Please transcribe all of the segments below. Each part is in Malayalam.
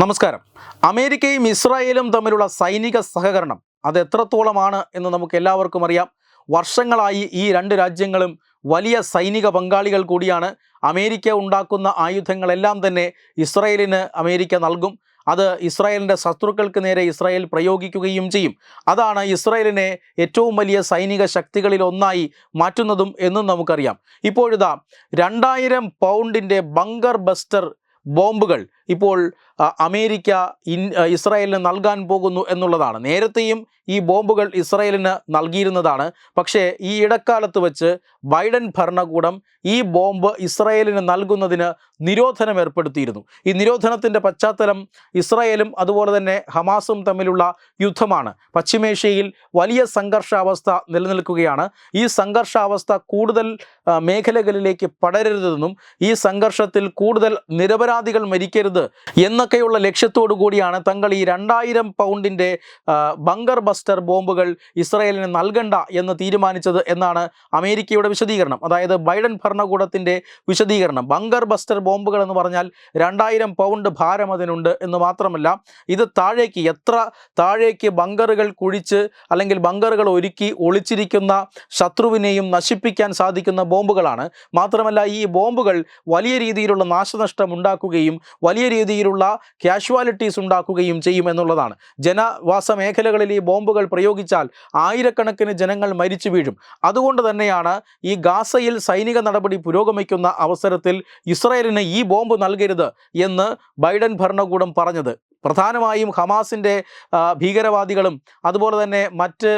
നമസ്കാരം. അമേരിക്കയും ഇസ്രായേലും തമ്മിലുള്ള സൈനിക സഹകരണം അത് എത്രത്തോളമാണ് എന്ന് നമുക്ക് എല്ലാവർക്കും അറിയാം. വർഷങ്ങളായി ഈ രണ്ട് രാജ്യങ്ങളും വലിയ സൈനിക പങ്കാളികൾ കൂടിയാണ്. അമേരിക്ക ഉണ്ടാക്കുന്ന ആയുധങ്ങളെല്ലാം തന്നെ ഇസ്രായേലിന് അമേരിക്ക നൽകും. അത് ഇസ്രായേലിന്റെ ശത്രുക്കൾക്ക് നേരെ ഇസ്രായേൽ പ്രയോഗിക്കുകയും ചെയ്യും. അതാണ് ഇസ്രായേലിനെ ഏറ്റവും വലിയ സൈനിക ശക്തികളിൽ ഒന്നായി മാറ്റുന്നതും എന്നും നമുക്കറിയാം. ഇപ്പോഴിതാ രണ്ടായിരം പൗണ്ടിന്റെ ബങ്കർ ബസ്റ്റർ ബോംബുകൾ ഇപ്പോൾ അമേരിക്ക ഇൻ ഇസ്രായേലിന് നൽകാൻ പോകുന്നു എന്നുള്ളതാണ്. നേരത്തെയും ഈ ബോംബുകൾ ഇസ്രായേലിന് നൽകിയിരുന്നതാണ്. പക്ഷേ ഈ ഇടക്കാലത്ത് വെച്ച് ബൈഡൻ ഭരണകൂടം ഈ ബോംബ് ഇസ്രായേലിന് നൽകുന്നതിന് നിരോധനം ഏർപ്പെടുത്തിയിരുന്നു. ഈ നിരോധനത്തിന്റെ പശ്ചാത്തലം ഇസ്രായേലും അതുപോലെ തന്നെ ഹമാസും തമ്മിലുള്ള യുദ്ധമാണ്. പശ്ചിമേഷ്യയിൽ വലിയ സംഘർഷാവസ്ഥ നിലനിൽക്കുകയാണ്. ഈ സംഘർഷാവസ്ഥ കൂടുതൽ മേഖലകളിലേക്ക് പടരരുതെന്നും ഈ സംഘർഷത്തിൽ കൂടുതൽ നിരപരാധികൾ മരിക്കരുത് എന്നൊക്കെയുള്ള ലക്ഷ്യത്തോടു കൂടിയാണ് തങ്ങൾ ഈ രണ്ടായിരം പൗണ്ടിന്റെ ബങ്കർ ബസ്റ്റർ ബോംബുകൾ ഇസ്രയേലിന് നൽകണ്ട എന്ന് തീരുമാനിച്ചത് എന്നാണ് അമേരിക്കയുടെ വിശദീകരണം. അതായത് ബൈഡൻ ഭരണകൂടത്തിന്റെ വിശദീകരണം. ബങ്കർ ബസ്റ്റർ ബോംബുകൾ എന്ന് പറഞ്ഞാൽ രണ്ടായിരം പൗണ്ട് ഭാരം അതിനുണ്ട് എന്ന് മാത്രമല്ല ഇത് താഴേക്ക് എത്ര താഴേക്ക് ബങ്കറുകൾ കുഴിച്ച് അല്ലെങ്കിൽ ബങ്കറുകൾ ഒരുക്കി ഒളിച്ചിരിക്കുന്ന ശത്രുവിനെയും നശിപ്പിക്കാൻ സാധിക്കുന്ന ബോംബുകളാണ്. മാത്രമല്ല ഈ ബോംബുകൾ വലിയ രീതിയിലുള്ള നാശനഷ്ടം ഉണ്ടാക്കുകയും വലിയ രീതിയിലുള്ള കാഷ്വാലിറ്റീസ് ഉണ്ടാക്കുകയും ചെയ്യും എന്നുള്ളതാണ്. ജനവാസ മേഖലകളിൽ ഈ ബോംബുകൾ പ്രയോഗിച്ചാൽ ആയിരക്കണക്കിന് ജനങ്ങൾ മരിച്ചു വീഴും. അതുകൊണ്ട് തന്നെയാണ് ഈ ഗാസയിൽ സൈനിക നടപടി പുരോഗമിക്കുന്ന അവസരത്തിൽ ഇസ്രയേലിന് ഈ ബോംബ് നൽകരുത് എന്ന് ബൈഡൻ ഭരണകൂടം പറഞ്ഞത്. പ്രധാനമായും ഹമാസിന്റെ ഭീകരവാദികളും അതുപോലെ തന്നെ മറ്റ്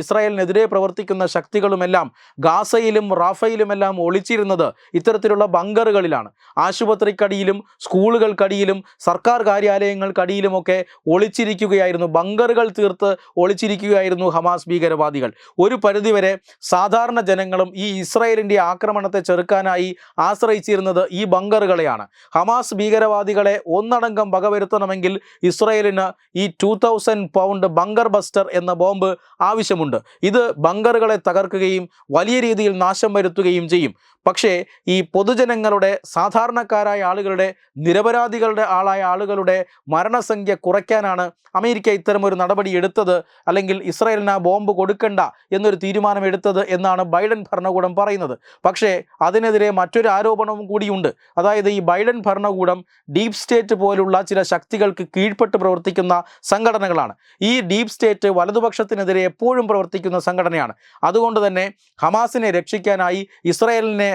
ഇസ്രായേലിനെതിരെ പ്രവർത്തിക്കുന്ന ശക്തികളുമെല്ലാം ഗാസയിലും റാഫയിലുമെല്ലാം ഒളിച്ചിരുന്നത് ഇത്തരത്തിലുള്ള ബങ്കറുകളിലാണ്. ആശുപത്രിക്കടിയിലും സ്കൂളുകൾക്കടിയിലും സർക്കാർ കാര്യാലയങ്ങൾക്കടിയിലുമൊക്കെ ഒളിച്ചിരിക്കുകയായിരുന്നു. ബങ്കറുകൾ തീർത്ത് ഒളിച്ചിരിക്കുകയായിരുന്നു ഹമാസ് ഭീകരവാദികൾ. ഒരു പരിധിവരെ സാധാരണ ജനങ്ങളും ഈ ഇസ്രായേലിന്റെ ആക്രമണത്തെ ചെറുക്കാനായി ആശ്രയിച്ചിരുന്നത് ഈ ബങ്കറുകളെയാണ്. ഹമാസ് ഭീകരവാദികളെ ഒന്നടങ്കം വകവരുത്തണമെങ്കിൽ ഇസ്രായേലിന് ഈ two thousand pound bunker buster എന്ന ബോംബ് ആവശ്യമുണ്ട്. ഇത് ബങ്കറുകളെ തകർക്കുകയും വലിയ രീതിയിൽ നാശം വരുത്തുകയും ചെയ്യും. പക്ഷേ ഈ പൊതുജനങ്ങളുടെ സാധാരണക്കാരായ ആളുകളുടെ നിരപരാധികളുടെ ആളായ ആളുകളുടെ മരണസംഖ്യ കുറയ്ക്കാനാണ് അമേരിക്ക ഇത്തരമൊരു നടപടി എടുത്തത്. അല്ലെങ്കിൽ ഇസ്രായേലിന് ആ ബോംബ് കൊടുക്കണ്ട എന്നൊരു തീരുമാനം എടുത്തത് എന്നാണ് ബൈഡൻ ഭരണകൂടം പറയുന്നത്. പക്ഷേ അതിനെതിരെ മറ്റൊരു ആരോപണവും കൂടിയുണ്ട്. അതായത് ഈ ബൈഡൻ ഭരണകൂടം ഡീപ് സ്റ്റേറ്റ് പോലുള്ള ചില ശക്തികൾക്ക് കീഴ്പ്പെട്ട് പ്രവർത്തിക്കുന്ന സംഘടനകളാണ്. ഈ ഡീപ് സ്റ്റേറ്റ് വലതുപക്ഷത്തിനെതിരെ എപ്പോഴും പ്രവർത്തിക്കുന്ന സംഘടനയാണ്. അതുകൊണ്ട് തന്നെ ഹമാസിനെ രക്ഷിക്കാനായി ഇസ്രയേലിനെ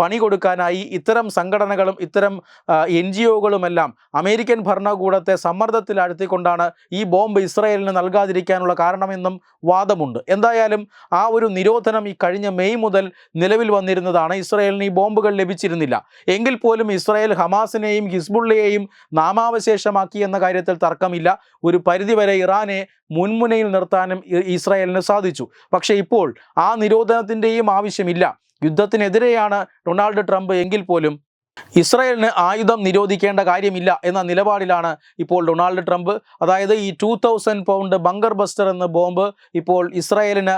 പണി കൊടുക്കാനായി ഇത്തരം സംഘടനകളും ഇത്തരം എൻ ജി ഒകളുമെല്ലാം അമേരിക്കൻ ഭരണകൂടത്തെ സമ്മർദ്ദത്തിലാഴ്ത്തിക്കൊണ്ടാണ് ഈ ബോംബ് ഇസ്രയേലിന് നൽകാതിരിക്കാനുള്ള കാരണമെന്നും വാദമുണ്ട്. എന്തായാലും ആ ഒരു നിരോധനം ഈ കഴിഞ്ഞ മെയ് മുതൽ നിലവിൽ വന്നിരുന്നതാണ്. ഇസ്രയേലിന് ഈ ബോംബുകൾ ലഭിച്ചിരുന്നില്ല. എങ്കിൽ പോലും ഇസ്രയേൽ ഹമാസിനെയും ഹിസ്ബുള്ളയെയും നാമാവശേഷമാക്കി എന്ന കാര്യത്തിൽ തർക്കമില്ല. ഒരു പരിധിവരെ ഇറാനെ മുൻമുനയിൽ നിർത്താനും ഇസ്രായേലിന് സാധിച്ചു. പക്ഷേ ഇപ്പോൾ ആ നിരോധനത്തിന്റെയും ആവശ്യമില്ല. യുദ്ധത്തിനെതിരെയാണ് ഡൊണാൾഡ് ട്രംപ് എങ്കിൽ പോലും ഇസ്രായേലിന് ആയുധം നിരോധിക്കേണ്ട കാര്യമില്ല എന്ന നിലപാടിലാണ് ഇപ്പോൾ ഡൊണാൾഡ് ട്രംപ്. അതായത് ഈ two thousand pound bunker buster എന്ന ബോംബ് ഇപ്പോൾ ഇസ്രായേലിന്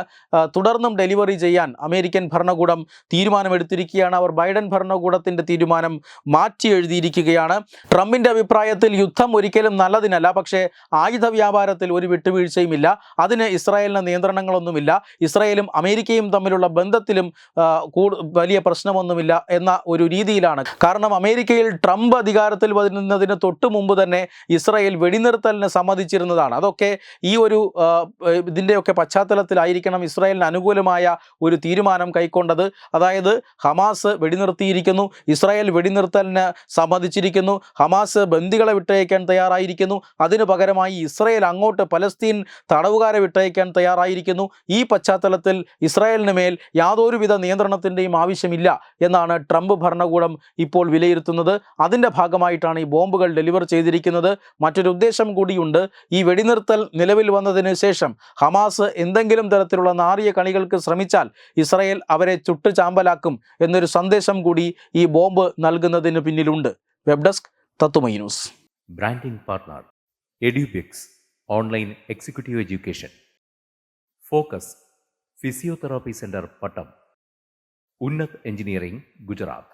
തുടർന്നും ഡെലിവറി ചെയ്യാൻ അമേരിക്കൻ ഭരണകൂടം തീരുമാനമെടുത്തിരിക്കുകയാണ്. അവർ ബൈഡൻ ഭരണകൂടത്തിന്റെ തീരുമാനം മാറ്റി എഴുതിയിരിക്കുകയാണ്. ട്രംപിന്റെ അഭിപ്രായത്തിൽ യുദ്ധം ഒരിക്കലും നല്ലതിനല്ല പക്ഷേ ആയുധ വ്യാപാരത്തിൽ ഒരു വിട്ടുവീഴ്ചയുമില്ല അതിന് ഇസ്രായേലിന് നിയന്ത്രണങ്ങളൊന്നുമില്ല. ഇസ്രായേലും അമേരിക്കയും തമ്മിലുള്ള ബന്ധത്തിലും വലിയ പ്രശ്നമൊന്നുമില്ല എന്ന ഒരു രീതിയിലാണ്. കാരണം അമേരിക്കയിൽ ട്രംപ് അധികാരത്തിൽ വരുന്നതിന് തൊട്ട് മുമ്പ് തന്നെ ഇസ്രായേൽ വെടിനിർത്തലിന് സമ്മതിച്ചിരുന്നതാണ്. അതൊക്കെ ഈ ഒരു ഇതിന്റെയൊക്കെ പശ്ചാത്തലത്തിലായിരിക്കണം ഇസ്രായേലിന് അനുകൂലമായ ഒരു തീരുമാനം കൈക്കൊണ്ടത്. അതായത് ഹമാസ് വെടിനിർത്തിയിരിക്കുന്നു ഇസ്രായേൽ വെടിനിർത്തലിന് സമ്മതിച്ചിരിക്കുന്നു ഹമാസ് ബന്ദികളെ വിട്ടയക്കാൻ തയ്യാറായിരിക്കുന്നു അതിനു പകരമായി ഇസ്രായേൽ അങ്ങോട്ട് പലസ്തീൻ തടവുകാരെ വിട്ടയക്കാൻ തയ്യാറായിരിക്കുന്നു. ഈ പശ്ചാത്തലത്തിൽ ഇസ്രായേലിന് മേൽ യാതൊരുവിധ നിയന്ത്രണത്തിന്റെയും ആവശ്യമില്ല എന്നാണ് ട്രംപ് ഭരണകൂടം ഇപ്പോൾ വിലയിരുത്തുന്നത് അതിന്റെ ഭാഗമായിട്ടാണ് ഈ ബോംബുകൾ ഡെലിവർ ചെയ്തിരിക്കുന്നത്. മറ്റൊരു ഉദ്ദേശം കൂടിയുണ്ട്. ഈ വെടിനിർത്തൽ നിലവിൽ വന്നതിന് ശേഷം ഹമാസ് എന്തെങ്കിലും തരത്തിലുള്ള നാറിയ കണികൾക്ക് ശ്രമിച്ചാൽ ഇസ്രായേൽ അവരെ ചുട്ടു ചാമ്പലാക്കും എന്നൊരു സന്ദേശം കൂടി ഈ ബോംബ് നൽകുന്നതിന് പിന്നിലുണ്ട്. വെബ് ഡെസ്ക് തത്തുമൈ news. Branding partner Edubix online executive education focus physiotherapy centre Pattom Unnat engineering Gujarat